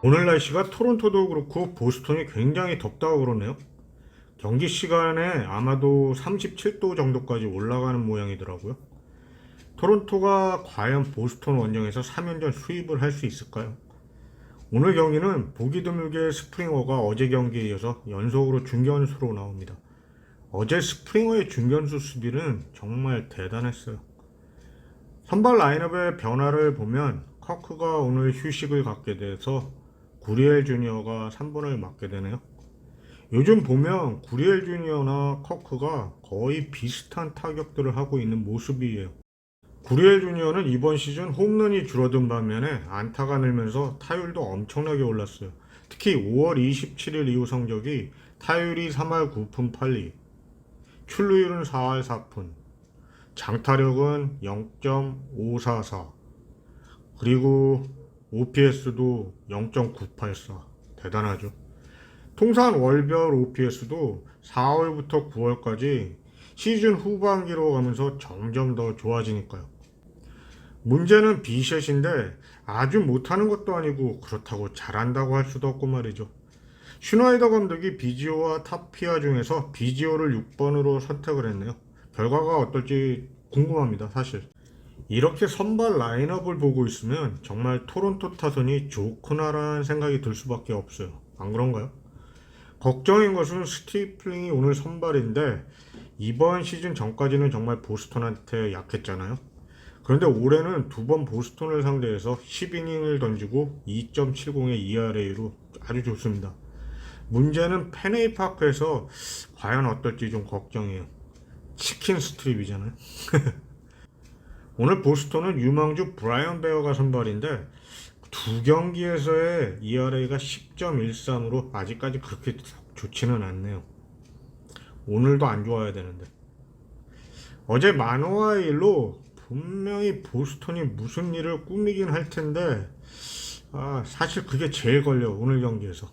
오늘 날씨가 토론토도 그렇고 보스턴이 굉장히 덥다고 그러네요. 경기 시간에 아마도 37도 정도까지 올라가는 모양이더라고요. 토론토가 과연 보스턴 원정에서 3연전 수입을 할 수 있을까요? 오늘 경기는 보기 드물게 스프링어가 어제 경기에 이어서 연속으로 중견수로 나옵니다. 어제 스프링어의 중견수 수비는 정말 대단했어요. 선발 라인업의 변화를 보면 커크가 오늘 휴식을 갖게 돼서 구리엘 주니어가 3번을 맡게 되네요. 요즘 보면 구리엘 주니어나 커크가 거의 비슷한 타격들을 하고 있는 모습이에요. 구리엘 주니어는 이번 시즌 홈런이 줄어든 반면에 안타가 늘면서 타율도 엄청나게 올랐어요. 특히 5월 27일 이후 성적이 타율이 3할 9푼 8리, 출루율은 4할 4푼, 장타력은 0.544, 그리고 OPS도 0.984. 대단하죠. 통산 월별 OPS도 4월부터 9월까지 시즌 후반기로 가면서 점점 더 좋아지니까요. 문제는 비셋인데 아주 못하는 것도 아니고 그렇다고 잘한다고 할 수도 없고 말이죠. 슈나이더 감독이 비지오와 타피아 중에서 비지오를 6번으로 선택을 했네요. 결과가 어떨지 궁금합니다, 사실. 이렇게 선발 라인업을 보고 있으면 정말 토론토 타선이 좋구나라는 생각이 들 수밖에 없어요. 안 그런가요? 걱정인 것은 스티플링이 오늘 선발인데 이번 시즌 전까지는 정말 보스턴한테 약했잖아요. 그런데 올해는 두 번 보스턴을 상대해서 10이닝을 던지고 2.70의 ERA로 아주 좋습니다. 문제는 페네이 파크에서 과연 어떨지 좀 걱정이에요. 치킨 스트립이잖아요. 오늘 보스턴은 유망주 브라이언 베어가 선발인데 두 경기에서의 ERA가 10.13으로 아직까지 그렇게 좋지는 않네요. 오늘도 안 좋아야 되는데. 어제 만호와 일로 분명히 보스턴이 무슨 일을 꾸미긴 할 텐데 아, 사실 그게 제일 걸려 오늘 경기에서.